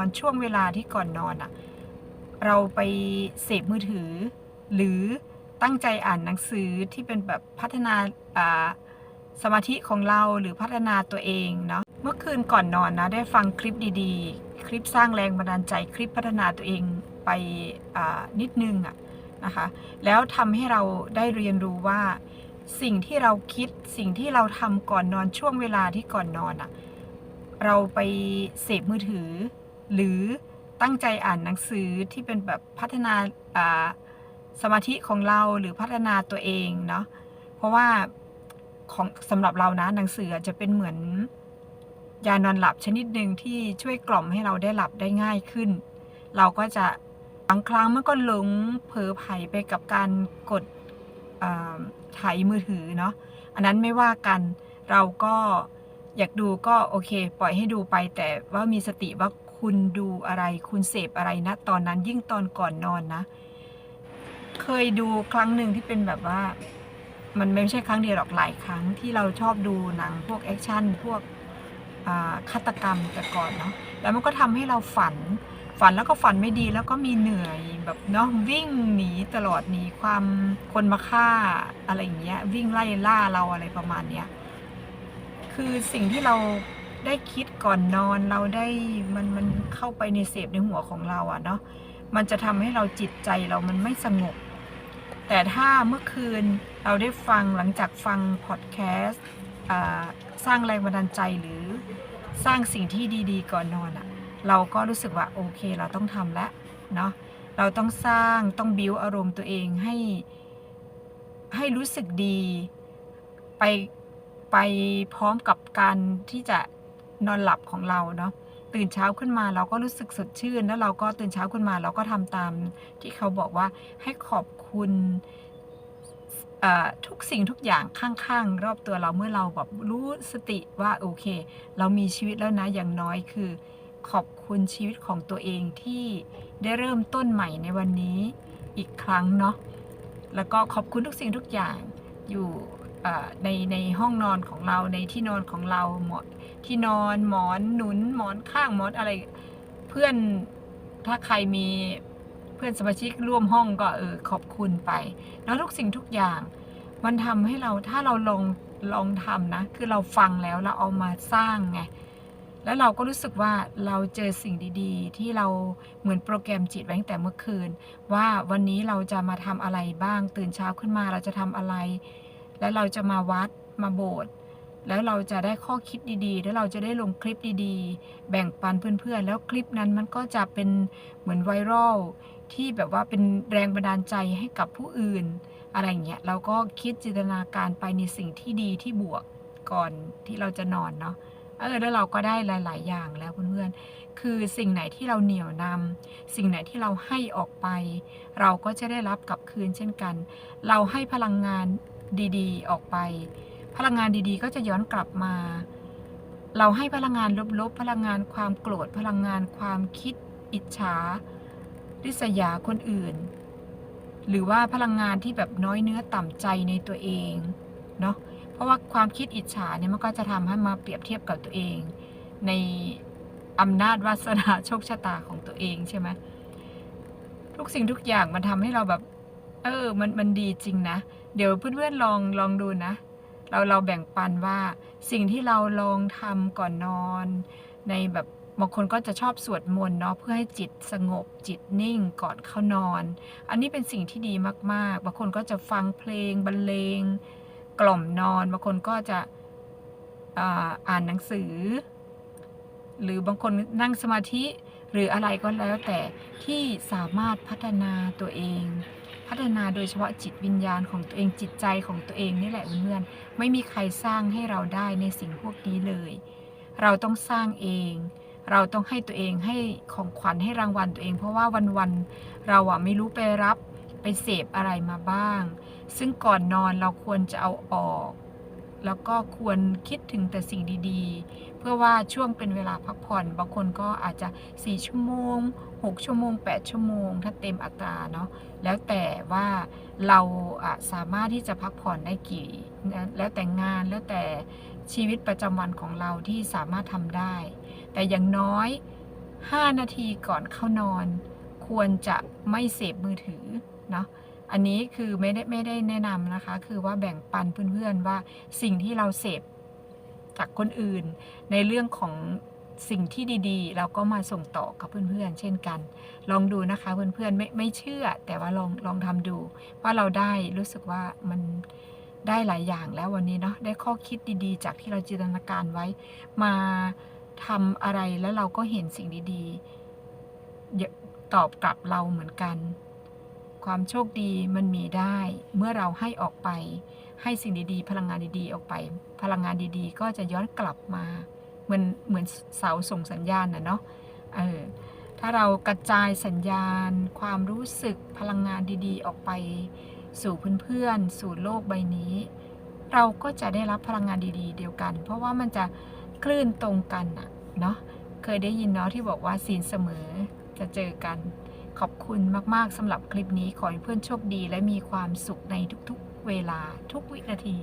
ตอนช่วงเวลาที่ก่อนนอนอะเราไปเสพมือถือ หรือตั้งใจอ่านหนังสือที่เป็นแบบพัฒนาอ่าสมาธิของเราหรือพัฒนาตัวเองเนาะเมื่อคืนก่อนนอนนะได้ฟังคลิปดีๆ คลิปสร้างแรงบันดาลใจคลิปพัฒนาตัวเองไปอ่านิดนึงอะนะคะแล้วทำให้เราได้เรียนรู้ว่า สิ่งที่เราคิดสิ่งที่เราทำก่อนนอนช่วงเวลาที่ก่อนนอนอะเราไปเสพมือถือ หรือตั้งใจอ่านหนังสือที่เป็นแบบพัฒนาสมาธิของเราหรือพัฒนาตัวเองเนาะเพราะว่าของสำหรับเรานะหนังสือจะเป็นเหมือนยานอนหลับชนิดหนึ่งที่ช่วยกล่อมให้เราได้หลับได้ง่ายขึ้น เราก็จะบางครั้งมันก็หลงเผลอไผไปกับการกดอ่าไถมือถือเนาะอันนั้นไม่ว่ากันเราก็อยากดูก็โอเค ปล่อยให้ดูไปแต่ว่ามีสติว่า คุณดูอะไร คุณเสพอะไรนะ ตอนนั้นยิ่งตอนก่อนนอนนะ เคยดูครั้งหนึ่งที่เป็นแบบว่า มันไม่ใช่ครั้งเดียวหรอกหลายครั้งที่เราชอบดูหนังพวกแอคชั่นพวกฆาตกรรมแต่ก่อนเนาะแล้วมันก็ทำให้เราฝัน ฝันแล้วก็ฝันไม่ดีแล้วก็มีเหนื่อยแบบเนาะวิ่งหนีตลอดหนีความคนมาฆ่าอะไรอย่างเงี้ยวิ่งไล่ล่าเราอะไรประมาณเนี้ยคือสิ่งที่เรา ได้คิดก่อนนอนเราได้มันมันเข้าไปในเสพในหัวของเราอะเนาะมันจะทำให้เราจิตใจเรามันไม่สงบ แต่ถ้าเมื่อคืนเราได้ฟังหลังจากฟังพอดแคสต์สร้างแรงบันดาลใจหรือสร้างสิ่งที่ดีๆ ก่อนนอนอะเราก็รู้สึกว่าโอเคเราต้องทำแล้วเนาะเราต้องสร้างต้องบิวอารมณ์ตัวเองให้ให้รู้สึกดีไปไปพร้อมกับการที่จะ นอนหลับของเราเนาะตื่นเช้าขึ้นมาเราก็รู้สึกสดชื่น แล้วเราก็ตื่นเช้าขึ้นมาเราก็ทำตามที่เขาบอกว่าให้ขอบคุณทุกสิ่งทุกอย่างข้างๆ รอบตัวเราเมื่อเราแบบรู้สติว่าโอเค เรามีชีวิตแล้วนะอย่างน้อยคือ ขอบคุณชีวิตของตัวเองที่ได้เริ่มต้นใหม่ในวันนี้อีกครั้งเนาะแล้วก็ขอบคุณทุกสิ่งทุกอย่างอยู่ ในในห้องนอนของเราในที่นอนของเราหมอนที่นอนหมอนหนุนหมอนข้างหมอนอะไร เพื่อนถ้าใครมีเพื่อนสมาชิกร่วมห้องก็เออขอบคุณไป แล้วทุกสิ่งทุกอย่างมันทำให้เราถ้าเราลองลองทำนะ คือเราฟังแล้วเราเอามาสร้างไงแล้วเราก็รู้สึกว่าเราเจอสิ่งดีๆ ที่เราเหมือนโปรแกรมจิตไว้ตั้งแต่เมื่อคืน ว่าวันนี้เราจะมาทำอะไรบ้างตื่นเช้าขึ้นมาเราจะทำอะไร แล้วเราจะมาวัดมาโบสถ์แล้วเราจะได้ข้อคิดดีๆ แล้วเราจะได้ลงคลิปดีๆ แบ่งปันเพื่อนๆ แล้วคลิปนั้นมันก็จะเป็นเหมือนไวรัลที่แบบว่าเป็นแรงบันดาลใจให้กับผู้อื่น อะไรเงี้ย เราก็คิดจินตนาการไปในสิ่งที่ดีที่บวกก่อนที่เราจะนอนเนาะ เออ แล้วเราก็ได้หลาย ๆ อย่างแล้วเพื่อนๆ คือสิ่งไหนที่เราเหนี่ยวนำสิ่งไหนที่เราให้ออกไป เราก็จะได้รับกลับคืนเช่นกัน เราให้พลังงาน ดีๆ ออกไป พลังงานดีๆ ก็จะย้อนกลับมา เราให้พลังงานลบๆ พลังงานความโกรธ พลังงานความคิด อิจฉาริษยาคนอื่น หรือว่าพลังงานที่แบบน้อยเนื้อต่ำใจในตัวเองเนาะเพราะว่าความคิดอิจฉาเนี่ยมันก็จะทำให้มาเปรียบเทียบกับตัวเอง ในอำนาจวาสนาโชคชะตาของตัวเองใช่ไหมทุกสิ่งทุกอย่างมันทำให้เราแบบ เออ มันมันดีจริงนะ เดี๋ยวเพื่อนๆลองลองดูนะ เราเราแบ่งปันว่าสิ่งที่เราลองทำก่อนนอน ในแบบบางคนก็จะชอบสวดมนต์เนาะเพื่อให้จิตสงบจิตนิ่งก่อนเข้านอน อันนี้เป็นสิ่งที่ดีมากๆ บางคนก็จะฟังเพลงบรรเลง กล่อมนอน บางคนก็จะออ่านหนังสือ หรือบางคนนั่งสมาธิหรืออะไรก็แล้วแต่ที่สามารถพัฒนาตัวเอง พัฒนาโดยเฉพาะจิตวิญญาณของตัวเองจิตใจของตัวเองนี่แหละเพื่อนๆไม่มีใครสร้างให้เราได้ในสิ่งพวกนี้เลย เราต้องสร้างเอง เราต้องให้ตัวเองให้ของขวัญให้รางวัลตัวเอง เพราะว่าวันๆเราอะไม่รู้ไปรับไปเสพอะไรมาบ้าง ซึ่งก่อนนอนเราควรจะเอาออก แล้วก็ควรคิดถึงแต่สิ่งดีๆ เพื่อว่าช่วงเป็นเวลาพักผ่อน บางคนก็อาจจะ 4 ชั่วโมง 6 ชั่วโมง 8 ชั่วโมง ถ้าเต็มอัตราเนาะแล้วแต่ว่าเราสามารถที่จะพักผ่อนได้กี่ แล้วแต่งานแล้วแต่ชีวิตประจำวันของเราที่สามารถทำได้ แต่อย่างน้อย 5 นาทีก่อนเข้านอน ควรจะไม่เสพมือถือเนาะ อันนี้คือไม่ได้ไม่ได้แนะนำนะคะ คือว่าแบ่งปันเพื่อนๆว่าสิ่งที่เราเสพจากคนอื่น ในเรื่องของสิ่งที่ดีๆ เราก็มาส่งต่อกับเพื่อนๆ เช่นกัน ลองดูนะคะเพื่อนๆไม่ไม่เชื่อ แต่ว่าลองลองทำดู ว่าเราได้รู้สึกว่ามันได้หลายอย่างแล้ววันนี้เนาะได้ข้อคิดดีๆ จากที่เราจินตนาการไว้ มาทำอะไรแล้วเราก็เห็นสิ่งดีๆตอบกลับเราเหมือนกัน ความโชคดีมันมีได้เมื่อเราให้ออกไป ให้สิ่งดีๆ พลังงานดีๆ ออกไป พลังงานดีๆ ก็จะย้อนกลับมา เหมือนเหมือนเสาส่งสัญญาณนะเนาะเออถ้าเรากระจายสัญญาณ ความรู้สึกพลังงานดีๆ ออกไป สู่เพื่อนๆ สู่โลกใบนี้ เราก็จะได้รับพลังงานดีๆ เดียวกัน เพราะว่ามันจะคลื่นตรงกันอะเนาะเคยได้ยินเนาะที่บอกว่าศีลเสมอจะเจอกัน ขอบคุณมาก ๆสำหรับคลิปนี้ขอให้เพื่อนโชคดีและมีความสุขในทุกๆ เวลาทุกวินาที